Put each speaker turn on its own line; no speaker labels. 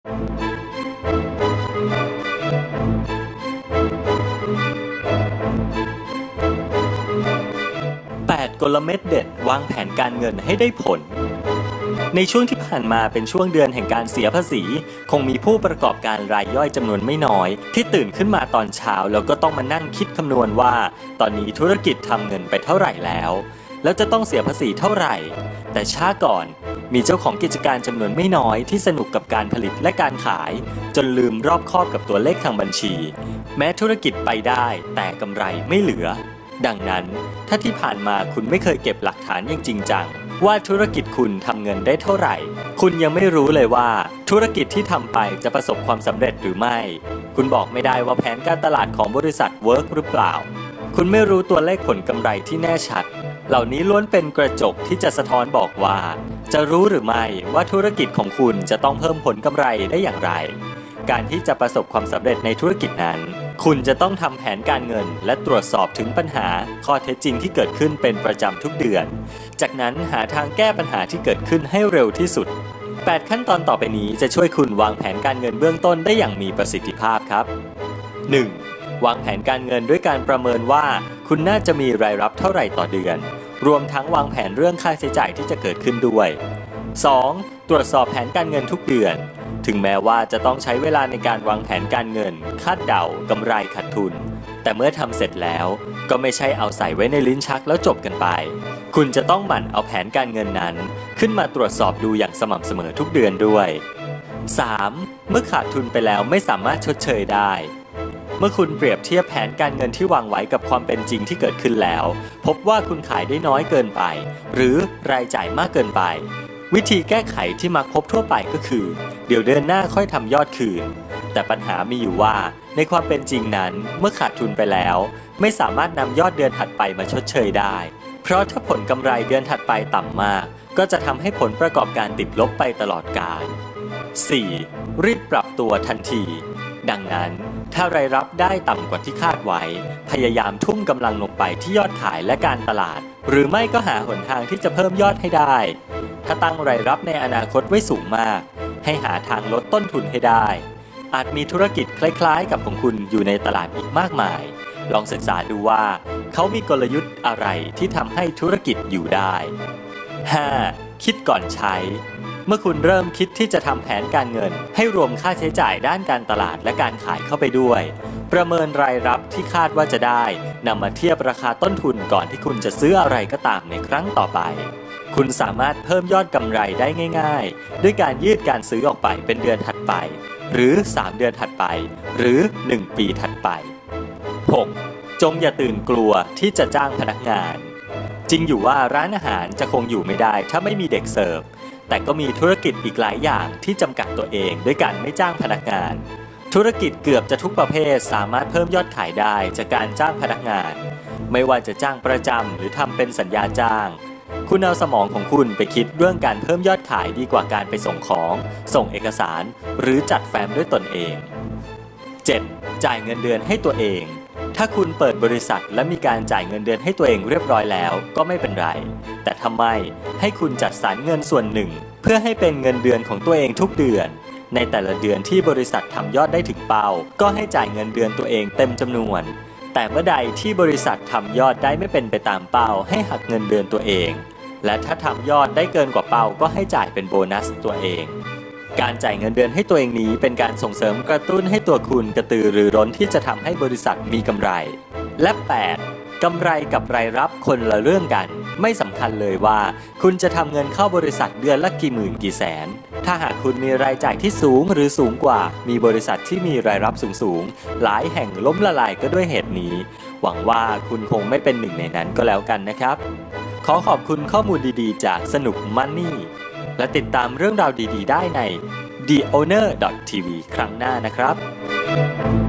8 กลเม็ดเด็ดวางแผนการเงินให้ได้ผล ในช่วงที่ผ่านมาเป็นช่วงเดือนแห่งการเสียภาษี คงมีผู้ประกอบการรายย่อยจำนวนไม่น้อย ที่ตื่นขึ้นมาตอนเช้าแล้วก็ต้องมานั่งคิดคำนวณว่า ตอนนี้ธุรกิจทำเงินไปเท่าไหร่แล้ว แล้วจะต้องเสียภาษีเท่าไหร่ แต่ช้าก่อน มีเจ้าของกิจการจำนวนไม่น้อยที่สนุกกับการผลิตและการขาย จนลืมรอบคอบกับตัวเลขทางบัญชี แม้ธุรกิจไปได้แต่กำไรไม่เหลือ ดังนั้น ถ้าที่ผ่านมาคุณไม่เคยเก็บหลักฐานอย่างจริงจังว่าธุรกิจคุณทำเงินได้เท่าไหร่ คุณยังไม่รู้เลยว่า ธุรกิจที่ทำไปจะประสบความสำเร็จหรือไม่ คุณบอกไม่ได้ว่าแผนการตลาดของบริษัทเวิร์กหรือเปล่า คุณไม่รู้ตัวเลขผลกำไรที่แน่ชัด เหล่านี้ล้วนเป็นกระจกที่จะสะท้อนบอกว่า จะรู้หรือไม่ว่าธุรกิจของคุณจะต้องเพิ่มผลกำไรได้อย่างไร การที่จะประสบความสำเร็จในธุรกิจนั้น คุณจะต้องทำแผนการเงิน และตรวจสอบถึงปัญหาข้อเท็จจริงที่เกิดขึ้นเป็นประจำทุกเดือน จากนั้นหาทางแก้ปัญหาที่เกิดขึ้นให้เร็วที่สุด 8 ขั้นตอนต่อไปนี้จะช่วยคุณวางแผนการเงินเบื้องต้นได้อย่างมีประสิทธิภาพครับ 1. วางแผนการเงินด้วยการประเมินว่า คุณน่าจะมีรายรับเท่าไหร่ต่อเดือน รวมทั้งวางแผนเรื่องค่าใช้จ่ายที่จะเกิดขึ้นด้วย 2. ตรวจสอบแผนการเงินทุกเดือน ถึงแม้ว่าจะต้องใช้เวลาในการวางแผนการเงิน คาดเดากำไรขาดทุน แต่เมื่อทำเสร็จแล้วก็ไม่ใช่เอาใส่ไว้ในลิ้นชักแล้วจบกันไป คุณจะต้องหมั่นเอาแผนการเงินนั้น ขึ้นมาตรวจสอบดูอย่างสม่ำเสมอทุกเดือนด้วย 3. เมื่อขาดทุนไปแล้วไม่สามารถชดเชยได้ เมื่อคุณเปรียบเทียบแผนการเงินที่วางไว้กับความเป็นจริงที่เกิดขึ้นแล้ว พบว่าคุณขายได้น้อยเกินไป หรือรายจ่ายมากเกินไป วิธีแก้ไขที่มักพบทั่วไปก็คือ เดี๋ยวเดือนหน้าค่อยทำยอดคืน แต่ปัญหามีอยู่ว่า ในความเป็นจริงนั้นเมื่อขาดทุนไปแล้ว ไม่สามารถนำยอดเดือนถัดไปมาชดเชยได้ เพราะถ้าผลกำไรเดือนถัดไปต่ำมาก ก็จะทำให้ผลประกอบการติดลบไปตลอดกาล 4. รีบปรับตัวทันที ดังนั้น ถ้ารายรับได้ต่ำกว่าที่คาดไว้ พยายามทุ่มกำลังลงไปที่ยอดขายและการตลาด หรือไม่ก็หาหนทางที่จะเพิ่มยอดให้ได้ ถ้าตั้งรายรับในอนาคตไว้สูงมาก ให้หาทางลดต้นทุนให้ได้ อาจมีธุรกิจคล้ายๆ กับของคุณอยู่ในตลาดอีกมากมาย ลองศึกษาดูว่าเขามีกลยุทธ์อะไรที่ทำให้ธุรกิจอยู่ได้ 5. คิดก่อนใช้ มื่อคุณเริ่มคิดที่จะทำแผนการเงิน ให้รวมค่าใช้จ่ายด้านการตลาดและการขายเข้าไปด้วย ประเมินรายรับที่คาดว่าจะได้นำมาเทียบราคาต้นทุนก่อนที่คุณจะซื้ออะไรก็ตามในครั้งต่อไป คุณสามารถเพิ่มยอดกำไรได้ง่าย ๆ ด้วยการยืดการซื้อออกไปเป็นเดือนถัดไป หรือ 3 เดือนถัดไป หรือ 1 ปีถัดไป 6. จงอย่าตื่นกลัวที่จะจ้างพนักงานจริงอยู่ว่าร้านอาหารจะคงอยู่ไม่ได้ถ้าไม่มีเด็กเสิร์ฟ แต่ก็มีธุรกิจอีกหลายอย่างที่จำกัดตัวเองด้วยการไม่จ้างพนักงาน ธุรกิจเกือบจะทุกประเภทสามารถเพิ่มยอดขายได้จากการจ้างพนักงาน ไม่ว่าจะจ้างประจำหรือทำเป็นสัญญาจ้าง คุณเอาสมองของคุณไปคิดเรื่องการเพิ่มยอดขายดีกว่าการไปส่งของ ส่งเอกสาร หรือจัดแฟ้มด้วยตนเอง 7. จ่ายเงินเดือนให้ตัวเอง ถ้าคุณเปิดบริษัทและมีการจ่ายเงินเดือนให้ตัวเองเรียบร้อยแล้วก็ไม่เป็นไร แต่ทำไมให้คุณจัดสรรเงินส่วนหนึ่ง เพื่อให้เป็นเงินเดือนของตัวเองทุกเดือน ในแต่ละเดือนที่บริษัททำยอดได้ถึงเป้า ก็ให้จ่ายเงินเดือนตัวเองเต็มจำนวน แต่เมื่อใดที่บริษัททำยอดได้ไม่เป็นไปตามเป้า ให้หักเงินเดือนตัวเอง และถ้าทำยอดได้เกินกว่าเป้าก็ให้จ่ายเป็นโบนัสตัวเอง การจ่ายเงินเดือนให้ตัวเองนี้เป็นการส่งเสริมกระตุ้นให้ตัวคุณกระตือรือร้นที่จะทำให้บริษัทมีกำไร และ 8. กำไรกับรายรับคนละเรื่องกัน ไม่สำคัญเลยว่า คุณจะทำเงินเข้าบริษัทเดือนละกี่หมื่นกี่แสน ถ้าหากคุณมีรายจ่ายที่สูงหรือสูงกว่า มีบริษัทที่มีรายรับสูงสูงๆหลายแห่งล้มละลายก็ด้วยเหตุนี้ หวังว่าคุณคงไม่เป็นหนึ่งในนั้นก็แล้วกันนะครับ ขอขอบคุณข้อมูลดีๆ จากสนุกมันนี่ และติดตามเรื่องราวดีๆ ได้ใน theowner.tv ครั้งหน้านะครับ